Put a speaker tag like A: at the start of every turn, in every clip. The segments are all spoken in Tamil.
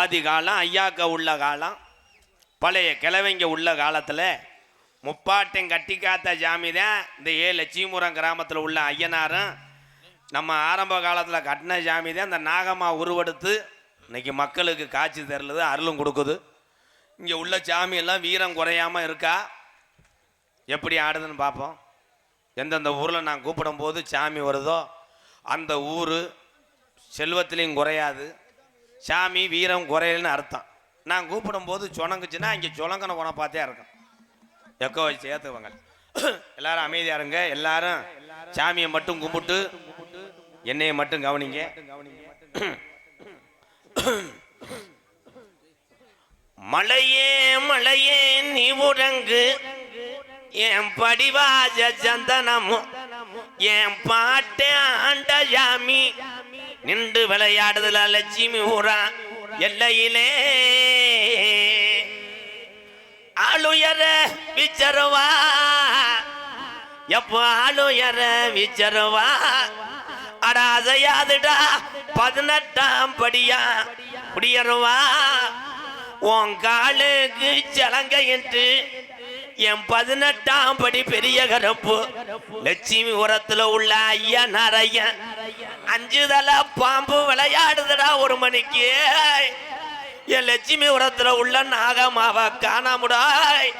A: ஆதி காலம் ஐயாக்க உள்ள காலம் பழைய கிழவைங்க உள்ள காலத்தில் முப்பாட்டம் கட்டி காத்த ஜாமி தான் இந்த ஏ லட்சுமிபுரம் கிராமத்தில் உள்ள ஐயனாரும் நம்ம ஆரம்ப காலத்தில் கட்டின ஜாமி தான் இந்த நாகம்மா உருவெடுத்து இன்றைக்கி மக்களுக்கு காட்சி தரலுது அருளும் கொடுக்குது. இங்கே உள்ள சாமியெல்லாம் வீரம் குறையாமல் இருக்கா? எப்படி ஆடுதுன்னு பார்ப்போம். எந்தெந்த ஊரில் நான் கூப்பிடும் போது சாமி வருதோ அந்த ஊர் செல்வத்திலையும் குறையாது. சாமி வீரம் குறையலன்னு அர்த்தம். நான் கூப்பிடும்போது சுணங்குச்சுன்னா இங்கே சொலங்கன போன பார்த்தே இருக்கும். எக்கோ வச்சு ஏற்றுவாங்க எல்லாரும் அமைதியா இருங்க. எல்லாரும் சாமியை மட்டும் கும்பிட்டு என்னையை மட்டும் கவனிங்க. மலையே மலையே நீ உறங்கு. என் படிவாஜ சந்தனமும் என் பாட்டே ஆண்ட ஜாமி நின்று விளையாடுதல லட்சுமி ஊரா எல்லையிலே. ஆளுயர விச்சருவா எப்போ ஆளுயர விச்சருவா? அடா அசையாதுடா பதினெட்டாம் படியா? குடியருவா உன் காலுக்கு சலங்க என்று என் பதினெட்டாம் படி பெரிய கருப்பு. லட்சுமி உரத்துல உள்ள ஐயா நரையன் அஞ்சு தலை பாம்பு விளையாடுதுடா ஒரு மணிக்கு. என் லட்சுமி உரத்துல உள்ள நாகமாவா காணாமுடாய்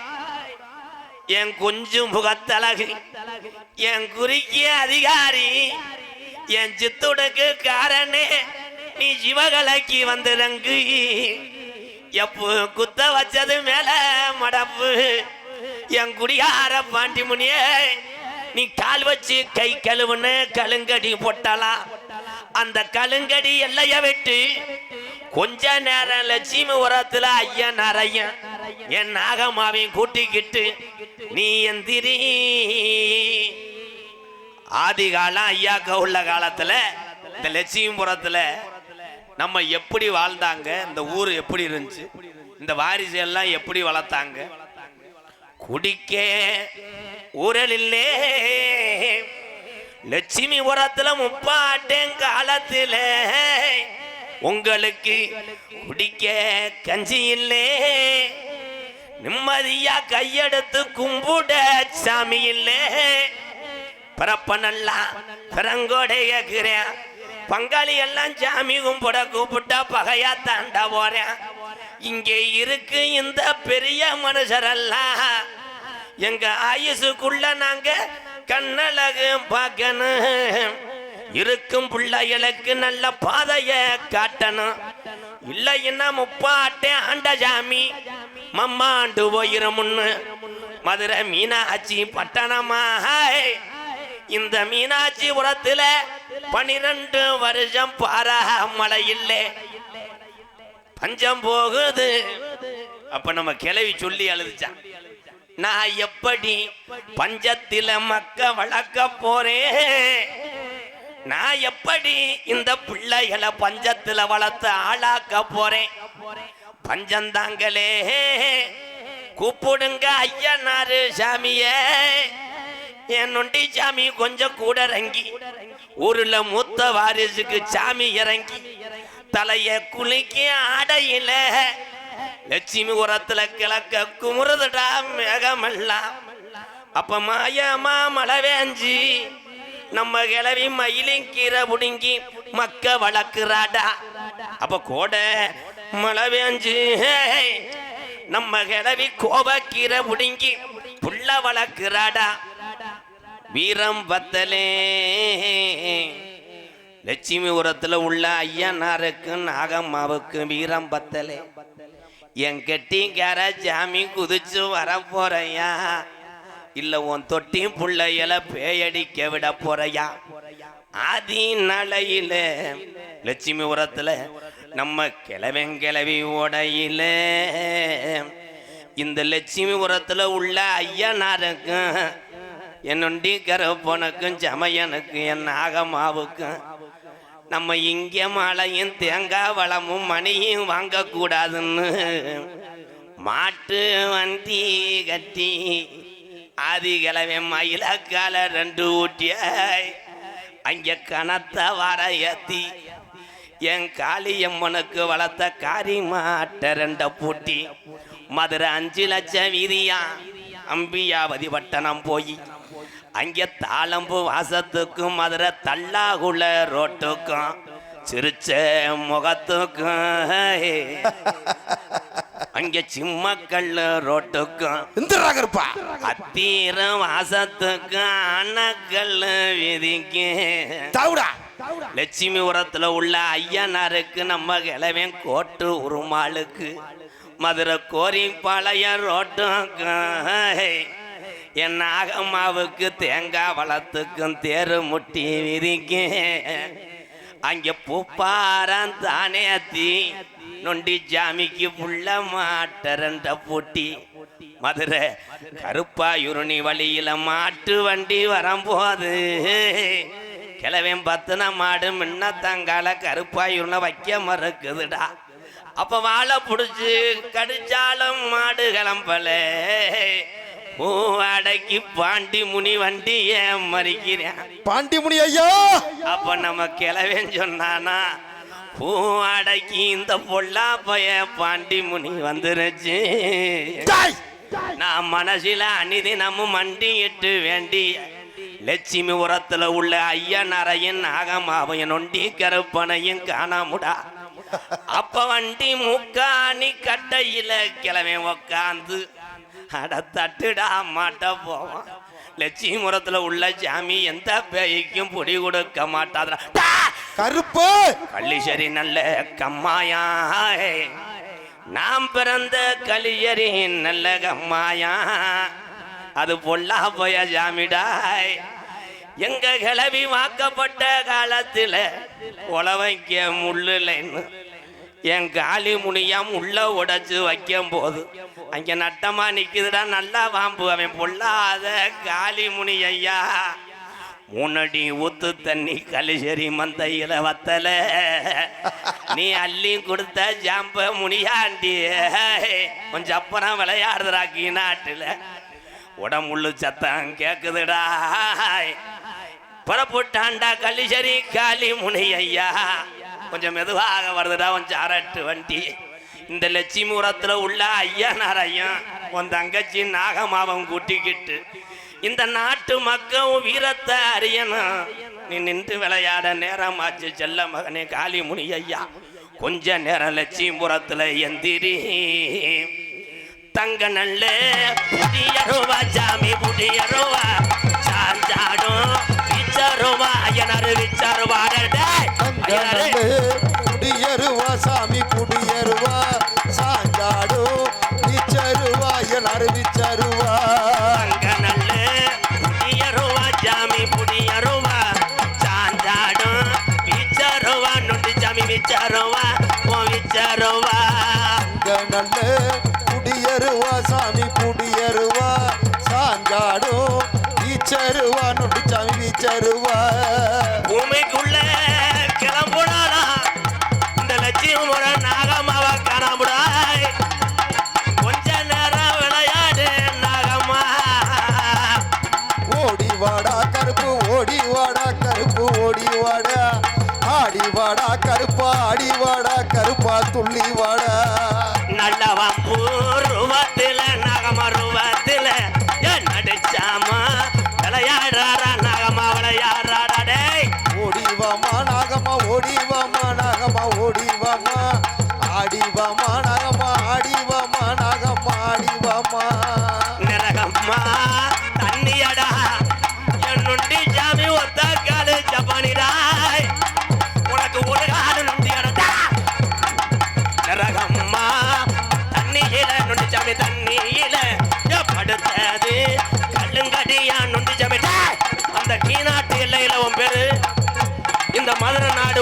A: என் கொஞ்சம் முகத்தழகு. என் குறுக்கிய அதிகாரி. என் சித்துடுக்கு காரணே நீ சிவகலைக்கு வந்துறங்கு. எப்போ குத்த வச்சது மேல மடப்பு. என் குடியார பாண்டி முனியே நீ கால் வச்சு கை கழுவுன்னு கழுங்கடி போட்டலாம். அந்த கழுங்கடி எல்லைய விட்டு கொஞ்ச நேரம் லட்சுமி உரத்துல ஐயன் அறையன் என் நாகமாவையும் கூட்டிக்கிட்டு நீ எந்திரி. ஆதி காலம் ஐயாக்க உள்ள காலத்துல இந்த லட்சுமிபுரத்துல நம்ம எப்படி வாழ்ந்தாங்க இந்த ஊர் எப்படி இருந்துச்சு இந்த வாரிசு எல்லாம் எப்படி வளர்த்தாங்க குடிக்க ஊரலில்லே. லட்சுமி உரத்துல முப்பாட்டேன் காலத்துல. உங்களுக்கு குடிக்க கஞ்சி இல்லே. நிம்மதியா கையெடுத்து கும்பிட சாமி இல்லே. பரப்பனெல்லாம் பிறங்கோடையக்கிறேன் பங்காளி எல்லாம் சாமி கும்பிட கூப்பிட்டா பகையா தாண்டா போறேன். இங்கே இருக்கு இந்த பெரிய மனுஷரெல்லாம் எங்க ஆயுசுக்குள்ள நாங்க கண்ணழகு பார்க்கணும். இருக்கும் பிள்ளைகளுக்கு நல்ல பாதைய காட்டணும். இல்லைன்னா முப்பாட்டே ஆண்ட மம்மாண்டு போயிரமுன்னு மதுரை மீனாட்சி பட்டணமாக இந்த மீனாட்சி புறத்துல பனிரெண்டு வருஷம் பாரா மழை இல்லை. பஞ்சம் போகுது. அப்ப நம்ம கிளவி சொல்லி அழுதுச்சான் நான் எப்படி பஞ்சத்தில மக்க வளர்க்க போறேன்? நான் எப்படி இந்த பிள்ளைகளை பஞ்சத்துல வளர்த்து ஆளாக்க போறேன்? பஞ்சந்தாங்களே கூப்பிடுங்க ஐயனாரு சாமியே. என் நொண்டி சாமி கொஞ்சம் கூட இறங்கி ஊர்ல மூத்த வாரிசுக்கு சாமி இறங்கி தலைய குளிக்க அடையில லட்சுமி உரத்துல கிழக்க குமுறுதுடா மேகமெல்லாம் அப்ப மாயமா மழை வேஞ்சி நம்ம கிளவி மயிலும் கீரை புடுங்கி மக்க வளர்க்குறாடா. அப்ப கோட மழை வேஞ்சு நம்ம கிளவி கோபக்கீரை புடுங்கி புள்ள வளர்க்குறாடா. வீரம் பத்தலே லட்சுமி உரத்துல உள்ள ஐயனாருக்கு நாகம்மாவுக்கு வீரம் பத்தலே. என் கெட்டிக்கார ஜாமி குதிச்சு வர போறையா இல்ல உன் தொட்டி புள்ளையில பேயடிக்க விட போறையா ஆதி நலையில லட்சுமி உரத்துல நம்ம கிளவெங்கிளவி உடையில இந்த லட்சுமி உரத்துல உள்ள ஐயனாருக்கும் என்னொண்டி கருப்பனுக்கும் ஜமையனுக்கும் என் நாகமாவுக்கும் நம்ம இங்கே மழையும் தேங்காய் வளமும் மணியும் வாங்கக்கூடாதுன்னு. மாட்டு வண்டி கட்டி ஆதிகிழமை மயிலக்கால ரெண்டு ஊட்டிய அங்கே கனத்த வர ஏத்தி என் காளியம்மனுக்கு வளர்த்த காரி மாட்ட ரெண்ட பூட்டி. மதுரை அஞ்சு லட்சம் வீதியா அம்பியாவதி பட்டணம் போய். அங்கே தாளம்பு வாசத்துக்கும் மதுரை தல்லாகுள்ள ரோட்டுக்கும் சிரிச்ச முகத்துக்கும். அங்கே சிம்மக்கல்லு ரோட்டுக்கும்.
B: இந்த கருப்பா
A: அத்தீர வாசத்துக்கும் அணக்கல்லு வீதிக்கு.
B: தவுடா.
A: லட்சுமி உரத்துல உள்ள ஐயனாருக்கு நம்ம கிழவன் கோட்டு உருமாளுக்கு. மதுரை கோரி பழைய ரோட்டுக்கும். என் நாகம்மாவுக்கு தேங்காய் வளத்துக்கும் தேரு முட்டி விதிக்கு அங்கே பூப்பாரம் தானே தீ நொண்டி ஜாமிக்கு புள்ள மாட்டரண்ட பூட்டி. மதுரை கருப்பாயுருணி வழியில மாட்டு வண்டி வரும்போது. கிழவன் பத்தின மாடு முன்ன தங்கால கருப்பாயுருணை வைக்க மறுக்குதுடா. அப்ப வாழை புடிச்சு கடிச்சாலும் மாடு கிளம்பல. அடக்கி பாண்டி முனி வண்டி ஏன் மறிக்கிறேன்
B: பாண்டிமுனி ஐயா!
A: அப்ப நம்ம கிளவன் சொன்னானா பூ அடக்கி இந்த பொல்லா பைய பாண்டி முனி வந்துருச்சு! நான் மனசில அனிதினமும் மண்டியிட்டு வேண்டி லட்சுமி உரத்துல உள்ள ஐயனரையும் நாகமாவையும் நொண்டி கருப்பனையும் காணாமுடா. அப்ப வண்டி முக்காணி கட்டையில கிளம்பி உக்காந்து அட தட்டுடா மாட்ட போவான். லட்சுமி உரத்துல உள்ள சாமி எந்த பேய்க்கும் பொடி கொடுக்க மாட்டாதா
B: கருப்பு!
A: கள்ளிசரி நல்ல கம்மாயா நாம் பிறந்த களியரி நல்ல கம்மாயா அது பொல்லா போய ஜாமிடாய் எங்க கிளவி வாக்கப்பட்ட காலத்துல உழவைக்க முள்ளுலைன்னு என் காலி முனியாம் உள்ள உடைச்சு வைக்கும் போது அங்க நட்டமா நிக்குதுடா நல்லா வாம்பு அவன் பொல்லாத காலி முனி ஐயா முன்னடி ஊத்து தண்ணி கலிசரி மந்தையில வத்தல. நீ அள்ளி கொடுத்த ஜாம்ப முனியாண்டி. கொஞ்சம் அப்புறம் விளையாடுறாக்கி நாட்டுல உடம்புள்ளு சத்தம் கேக்குதுடா. புறப்பட்டாண்டா கலிசரி காலி முனி ஐயா கொஞ்சம் மெதுவாக வருதுடா கொஞ்சம் அரட்டு வண்டி. இந்த லட்சுமிபுரத்தில் உள்ள ஐயனாரையும் உன் தங்கச்சி நாகமாவன் கூட்டிக்கிட்டு இந்த நாட்டு மக்கள் வீரத்தை அறியணும். நீ நின்று விளையாட நேரமாச்சு செல்ல மகனே காளி முனி ஐயா. கொஞ்ச நேரம் லட்சுமிபுரத்தில் எந்திரி. தங்க நல்ல புதிய ரூபா சாமி புதிய ரூபா சாஞ்சாடும் விச்சருவா ஐயனாரு விச்சருவாடே
B: குடியருவா சாமி குடியருவா சாஞ்சாடு விச்சருவா எல்லாரு விச்சருவா
A: அங்க நல்ல புதிய ரூபா ஜாமி புதிய ரூபா சாந்தாடும் விச்சருவா விச்சருவா
B: நல்ல குடியருவா சாமி குடியருவா ஓடி வாமா நாகம்மா ஓடி வாமா நாகம்மா ஓடி வாமா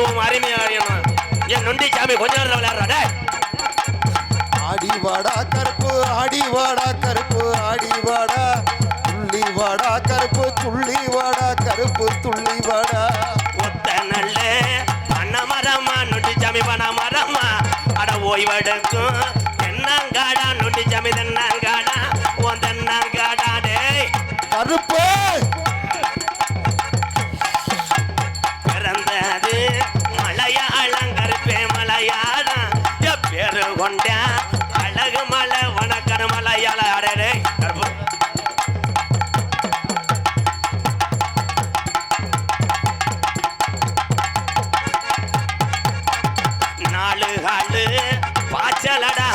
A: உன் அருமையா என் நுண்டி சாமி கொஞ்ச நேரம் விளையாடுறாடே
B: ஆடி வாடா கருப்பு ஆடி வாடா கருப்பு ஆடி வாடா. துள்ளி வாடா கருப்பு துள்ளி வாடா கருப்பு துள்ளி வாடா.
A: ஒத்த நல்ல பண்ண மரமா நொண்டி சாமி பண்ண மரமா அட ஓய்வெடுக்கும் அழகு மலை வணக்கர் மலையாள அடரே கருப்பு. நாலு காலு பாய்ச்சலடா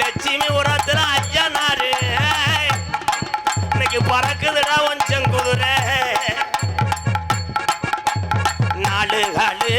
A: லட்சுமி உரத்துல ஐயனாரு இன்னைக்கு பறக்குதுடா கொஞ்சம் குதிரை நாலு காலு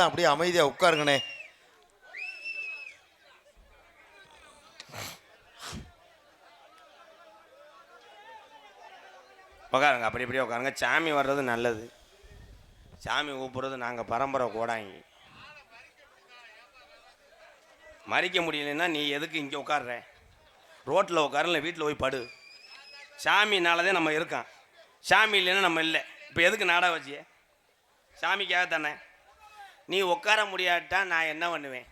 B: எல்லாம் அப்படியே அமைதியா உட்காருங்கண்ணே.
A: உட்காருங்க அப்படி இப்படியே உட்காருங்க. சாமி வர்றது நல்லது. சாமி கூப்பிட்றது நாங்கள் பரம்பரை கோடாங்கி. மறிக்க முடியலன்னா நீ எதுக்கு இங்கே உட்கார்ற? ரோட்டில் உட்கார இல்லை வீட்டில் போய் படு. சாமினாலதே நம்ம இருக்கோம் சாமி இல்லைன்னா நம்ம இல்லை. இப்போ எதுக்கு நாடா வச்சியே? சாமிக்காக தானே நீ உட்கார முடியாட்டா நான் என்ன பண்ணுவேன்?